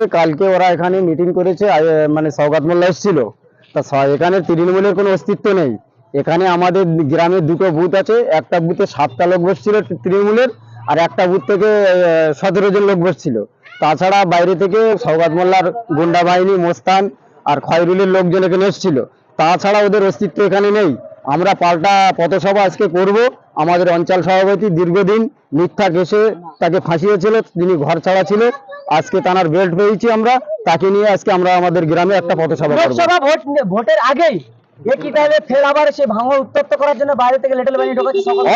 কালকে ওরা এখানে মিটিং করেছে মানে সৌগাত মোল্লা এসেছিল। তা এখানে তৃণমূলের কোনো অস্তিত্ব নেই। এখানে আমাদের গ্রামে দুটো বুথ আছে, একটা বুথে সাতটা লোক বসছিল তৃণমূলের, আর একটা বুথ থেকে সতেরো জন লোক বসছিল। তাছাড়া বাইরে থেকে সৌগাত মোল্লার গুন্ডা বাহিনী, মোস্তান আর খয়রুলের লোকজন এখানে এসেছিল। তাছাড়া ওদের অস্তিত্ব এখানে নেই। আমরা পাল্টা পথসভা আজকে করব। আমাদের অঞ্চল সভাপতি দীর্ঘদিন মিথ্যা কেসে তাকে ফাঁসিয়েছিল তিনি ঘর ছাড়া ছিল। আজকে তানার বেল্ট পেয়েছি আমরা তাকে নিয়ে আজকে আমরা আমাদের গ্রামে একটা পথসভা লোকসভা ভোট ভোটের আগেই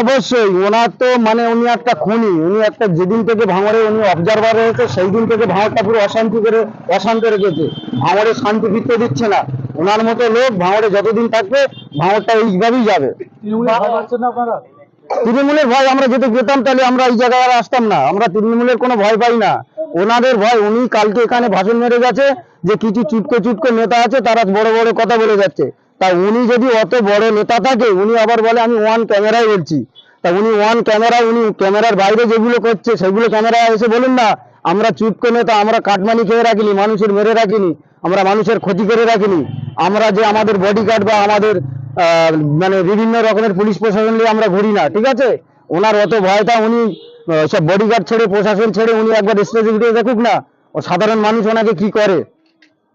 অবশ্যই ওনার তো মানে উনি একটা খুনি উনি একটা যেদিন থেকে উনি অবজারভার হয়েছে সেই দিন থেকে পুরো অশান্তি করে অশান্ত রেখেছে শান্তি ফিরতে দিচ্ছে না। ওনার মতো লোক ভাঙড়ে যতদিন থাকবে ভাঙড়টা এইভাবেই যাবে। তৃণমূলের ভয় আমরা যদি যেতাম তাহলে আমরা এই জায়গায় আর আসতাম না। আমরা তৃণমূলের কোনো ভয় পাই না। ওনাদের ভয়, উনি কালকে এখানে ভাষণ মেরে গেছে যে কিছু চুটকো চুটকো নেতা আছে, তারা বড় বড় কথা বলে যাচ্ছে। তা উনি যদি অত বড় নেতা থাকে, উনি আবার বলে, আমি ওয়ান ক্যামেরায় বলছি। তা উনি ওয়ান ক্যামেরায় উনি ক্যামেরার বাইরে যেগুলো করছে, সেগুলো ক্যামেরায় এসে বলুন না, আমরা চুটকো নেতা, আমরা কাটমানি খেয়ে রাখিনি, মানুষের মেরে রাখিনি, আমরা মানুষের ক্ষতি করে রাখিনি। আমরা যে আমাদের বডিগার্ড বা আমাদের মানে বিভিন্ন রকমের পুলিশ প্রশাসন নিয়ে আমরা ঘুরি না ঠিক আছে? ওনার অত ভয়টা উনি সব বডিগার্ড ছেড়ে প্রশাসন ছেড়ে উনি একবার স্টেজে উঠে দেখুক না ও সাধারণ মানুষ ওনাকে কি করে?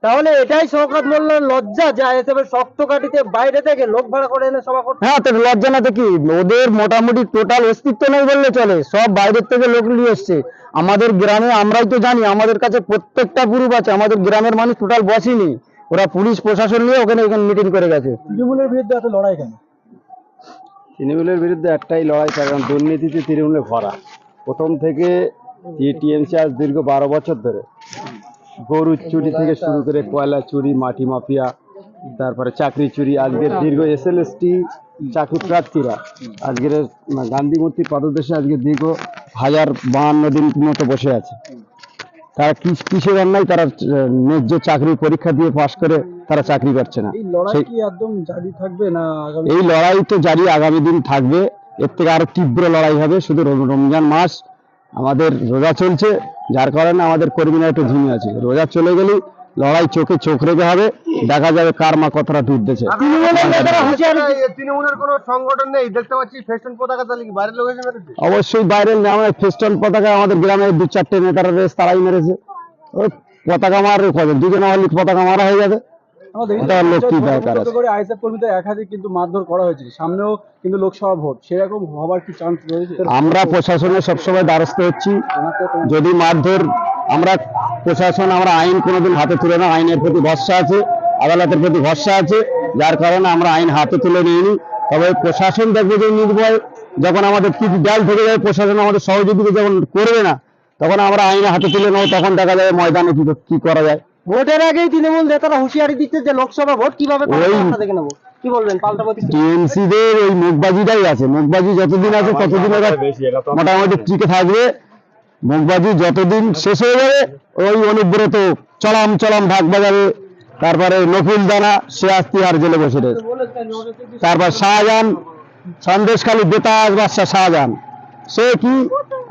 তাহলে এটাই শওকত মোল্লার লজ্জা যে এর শক্ত কাটিতে বাইরে থেকে লোক ভাড়া করে এনে সভা করতে হ্যাঁ তো লজ্জা না তো কি? ওদের মোটামুটি টোটাল অস্তিত্ব নেই বললে চলে সব বাইরের থেকে লোক নিয়ে এসছে। আমাদের গ্রামে আমরাই তো জানি আমাদের কাছে প্রত্যেকটা গ্রুপ আছে আমাদের গ্রামের মানুষ টোটাল বসেনি। ওরা পুলিশ প্রশাসন নিয়ে ওখানে ওখানে মিটিং করে গেছে। তৃণমূলের বিরুদ্ধে এত লড়াই কেন? তৃণমূলের বিরুদ্ধে একটাই লড়াই কারণ দুর্নীতিতে তৃণমূলে ভরা। প্রথম থেকে টিএমসি আজ দীর্ঘ বারো বছর ধরে গরুর চুরি থেকে শুরু করে কয়লা চুরি মাটি মাফিয়া তারপরে চাকরি চুরি আজকের দীর্ঘ এসএলএসটি চাকরি প্রার্থীরা আজকের গান্ধী মূর্তির পদদেশে আজকে দীর্ঘ হাজার বাহান্ন দিন মতো বসে আছে। তারা কৃষি রান্নায় অন্যায়? তারা ন্যায্য চাকরির পরীক্ষা দিয়ে পাশ করে তারা চাকরি করছে না। এই লড়াই একদম থাকবে না এই লড়াই তো জারি আগামী দিন থাকবে। এর থেকে আরও তীব্র লড়াই হবে। শুধু রম- রমজান মাস আমাদের রোজা চলছে। যার কারণে আমাদের কর্মীরা একটু ঝিমে আছে। রোজা চলে গেলেই লড়াই চোখে চোখ রেখে হবে। দেখা যাবে কার মা কতটা দুধ দিচ্ছে তৃণমূলের নেতারা হুঁশিয়ারি তৃণমূলের কোনো সংগঠন নেই দেখতে পাচ্ছি ফেস্টুন পতাকা তাহলে কি বাইরের লোক অবশ্যই বাইরের না, আমাদের ফেস্টন পতাকা আমাদের গ্রামের দু চারটে নেতারা রয়েছে তারাই মেরেছে। পতাকা মারবে কবে দুজনে হলে পতাকা মারা হয়ে যাবে। আমাদের এটা লোক কি দরকার আছে? করে আইএসএফ কর্মীদের একাধিক কিন্তু মারধর করা হয়েছে সামনেও কিন্তু লোকসভা ভোট সেরকম হবার কি চান্স আমরা প্রশাসনের সবসময় দ্বারস্থ হচ্ছি। যদি মারধর আমরা প্রশাসন আমরা আইন কোনোদিন হাতে তুলে না আইনের প্রতি ভরসা আছে আদালতের প্রতি ভরসা আছে যার কারণে আমরা আইন হাতে তুলে নিইনি। তবে প্রশাসন দেখবে যে নির্ভয় যখন আমাদের কিছু ডাল থেকে যাবে প্রশাসন আমাদের সহযোগিতা যখন করবে না তখন আমরা আইনে হাতে তুলে নেব তখন দেখা যাবে ময়দানে কি কি করা যায়। ভোটের আগেই তৃণমূল নেতারা হুঁশিয়ারি দিচ্ছে যে লোকসভা ভোট কীভাবে দেখে নেব। কি বলবেন টিএমসি দের ওই মুখবাজিটাই আছে মুখবাজি যতদিন আছে ততদিন মোটামুটি টিকে থাকবে। মুখবাজি যতদিন শেষ হয়ে যাবে, ওই অনুব্রত চলাম চলাম ভাগ বাজাবে তারপরে নকুল দানা, সে আস্তি আর জেলে বসে রয়েছে। তারপর শাহজাহান, সন্দেশখালী বেতাজ বাদশাহ শাহজাহান। সে কি?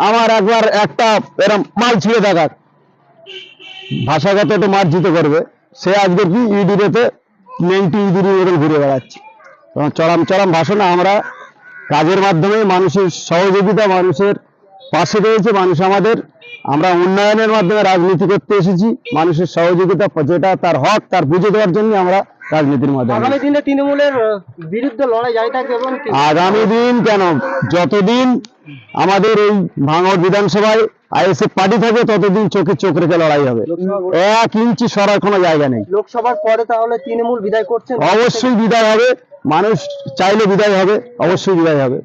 আমার একবার একটা এরম মাল ছিঁড়ে দেখাক ভাষাগত একটু মার্জিত করবে। সে আজকে কি? ইডিরেতে নেংটি ইদিরি মতন ঘুরে বেড়াচ্ছে। তখন চরম চরম ভাষণ আমরা কাজের মাধ্যমে মানুষের সহযোগিতা, মানুষের পাশে রয়েছে মানুষ আমাদের। আমরা উন্নয়নের মাধ্যমে রাজনীতি করতে এসেছি। মানুষের সহযোগিতা যেটা তার হক তার বুঝে দেওয়ার জন্য আমরা রাজনীতির মাধ্যমে আগামী দিনে তৃণমূলের বিরুদ্ধে লড়াই জারি থাকবে এবং আগামী দিন কেন? যতদিন আমাদের এই ভাঙড় বিধানসভায় আইএসএফ পার্টি থাকবে ততদিন চোখে চোখ রেখে লড়াই হবে। এক ইঞ্চি সরার কোনো জায়গা নেই। লোকসভার পরে তাহলে তৃণমূল বিদায় করছেন? অবশ্যই বিদায় হবে। মানুষ চাইলে বিদায় হবে অবশ্যই বিদায় হবে।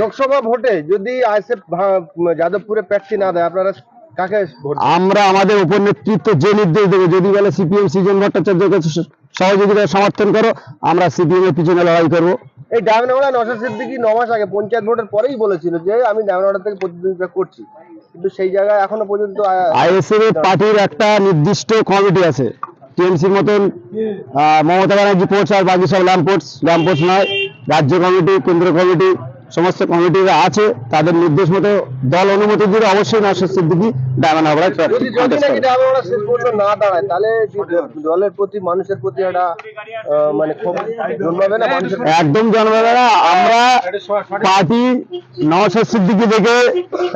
লোকসভা ভোটে যদি আইএসএফ যাদবপুরে প্রার্থী না দেয় আপনারা কাকে আমরা আমাদের উপর নেতৃত্ব যে নির্দেশ দেবে যদি বলে সিপিএম সিজন ভট্টাচার্যকে স- সহযোগিতা সমর্থন করো আমরা সিপিএম এর পিছনে লড়াই করব। এই ডায়মন্ডওয়ালা নশা সিদ্দিকি ন মাস আগে পঞ্চায়েত ভোটের পরেই বলেছিল যে আমি ডায়মন্ডওয়ালা থেকে প্রতিদ্বন্দ্বিতা করছি। কিন্তু সেই জায়গায় এখনও পর্যন্ত আইএসএফ পার্টির একটা নির্দিষ্ট কমিটি আছে। টিএমসির মতন মমতা ব্যানার্জি পোর্টস আর বাকি সব ল্যাম্পোর্টস ল্যাম্পোর্টস নয় রাজ্য কমিটি কেন্দ্র কমিটি সমস্ত কমিটিরা আছে তাদের নির্দেশ মতো দল অনুমতি দিলে অবশ্যই নওশাদ সিদ্দিকি ডায়মন্ড হাবড়ায় না দাঁড়ায় তাহলে দলের প্রতি মানুষের প্রতি একটা মানে জন্মাবে না একদম জন্মাবে না। আমরা পার্টি নওশাদ সিদ্দিকি থেকে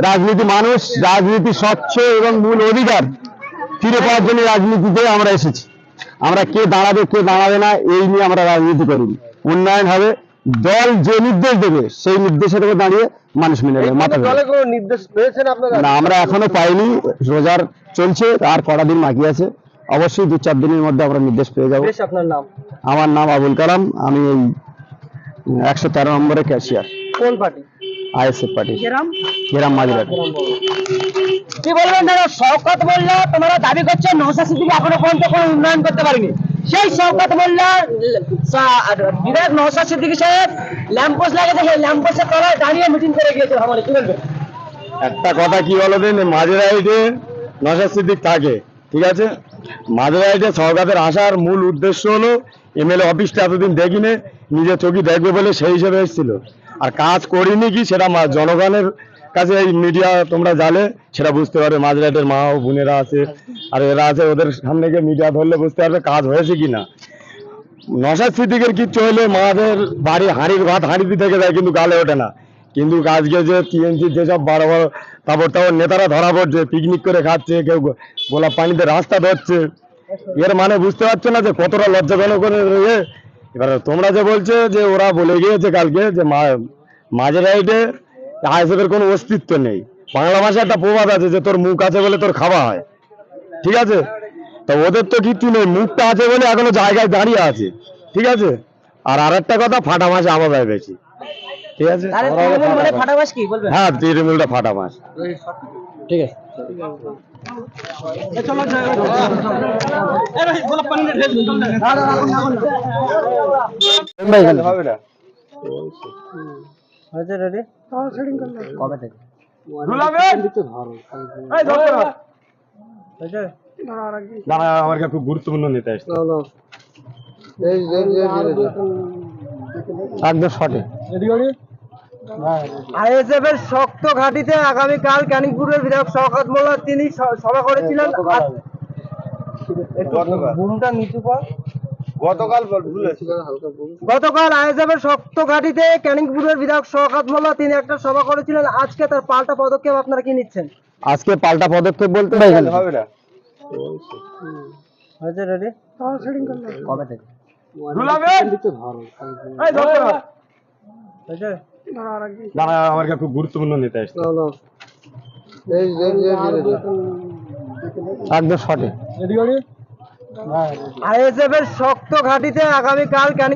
রাজনীতি মানুষ রাজনীতি স্বচ্ছ এবং মূল অধিকার ফিরে পাওয়ার জন্য রাজনীতিতে আমরা এসেছি। আমরা কে দাঁড়াবে কে দাঁড়াবে না এই নিয়ে আমরা রাজনীতি করিনি। উন্নয়ন হবে দল যে নির্দেশ দেবে সেই নির্দেশের উপর দাঁড়িয়ে মানুষ মেনে নেবে মাথা নির্দেশ পেয়েছেন আপনারা? না আমরা এখনও পাইনি রোজার চলছে আর কটা দিন বাকি আছে। অবশ্যই দু চার দিনের মধ্যে আমরা নির্দেশ পেয়ে যাব। আপনার নাম? আমার নাম আবুল কালাম আমি এই একশো তেরো নম্বরে ক্যাশিয়ার। কোন পার্টি? ISF party. গ্রাম? গ্রাম কি বলবেন দাদা? শওকত মোল্লা তোমরা দাবি করছ নৌসা সিদ্দিকি এখনও পর্যন্ত কোনো উন্নয়ন করতে পারেনি। সেই শওকত মোল্লা বিধায়ক নৌসা সিদ্দিকি সাহেব ল্যাম্পোস্ট লাগিয়েছে সেই ল্যাম্পোস্টের তলায় দাঁড়িয়ে মিটিং করে গিয়েছে আমাদের কি বলবেন? একটা কথা কি বলো দিন? মাঝেরাইটে নশাদ সিদ্দিক থাকে ঠিক আছে? মাঝেরাইটে সরকারের আসার মূল উদ্দেশ্য হলো এমএলএ অফিসটা এতদিন দেখিনি নিজের চোখে দেখবে বলে সেই হিসেবে এসেছিল। আর কাজ করিনি কি সেটা জনগণের কাছে এই মিডিয়া তোমরা জানে, সেটা বুঝতে পারবে। মাঝরাইটের মা ও বোনেরা আছে, আর এরা আছে ওদের সামনে গিয়ে মিডিয়া ধরলে বুঝতে পারবে কাজ হয়েছে কি না। নশাদ সিদ্দিকের কিচ্ছু হলে মাদের বাড়ি হাঁড়ির ভাত হাঁড়িতে থেকে যায়, কিন্তু গালে ওঠে না। কিন্তু আজকে যে টিএমসি যেসব বড় বড় তারপর তারপর নেতারা ধরা পড়ছে পিকনিক করে খাচ্ছে, কেউ গোলাপ পানিতে রাস্তা ধরছে, এর মানে বুঝতে পারছে না যে কতটা লজ্জাজনক এবার তোমরা যে বলছো যে ওরা বলে গিয়েছে কালকে যে মা- মাঝে রাইডে আইএসএফের কোনো অস্তিত্ব নেই। বাংলা ভাষায় একটা প্রবাদ আছে যে তোর মুখ আছে বলে তোর খাওয়া হয়। ঠিক আছে? তা ওদের তো কিচ্ছু নেই মুখটা আছে বলে এখনও জায়গায় দাঁড়িয়ে আছে। ঠিক আছে? আর আর একটা কথা ফাটা মাছ আমাদের বেশি। ঠিক আছে? আমরা হলো ফাটা মাছ। ফাটাবাস কি বলবেন হ্যাঁ তৃণমূলটা ফাটা মাছ। ঠিক আছে? কবে থেকে আমার কাছে খুব গুরুত্বপূর্ণ নেতা এসছে একদম সঠিক আইএসএফ এর শক্ত ঘাটিতে আগামীকাল ক্যানিংপুরের বিধায়ক শওকত মোল্লা তিনি সভা করেছিলেন। গতকাল। বুমটা নিচু কর গতকাল ভুল হয়েছে। গতকাল আইএসএফ এর শক্ত ঘাটিতে ক্যানিংপুরের বিধায়ক শওকত মোল্লা তিনি একটা সভা করেছিলেন। আজকে তার পাল্টা পদক্ষেপ আপনারা কি নিচ্ছেন? আজকে পাল্টা পদক্ষেপ বলতে হবে না হয়েছে রেডি কবে থেকে? হয়েছে? দাঁড়া আমার কাছে খুব গুরুত্বপূর্ণ নেতা এসছে একদম সঠিক। আইএসএফ এর শক্ত ঘাটিতে আগামীকাল ক্যানিং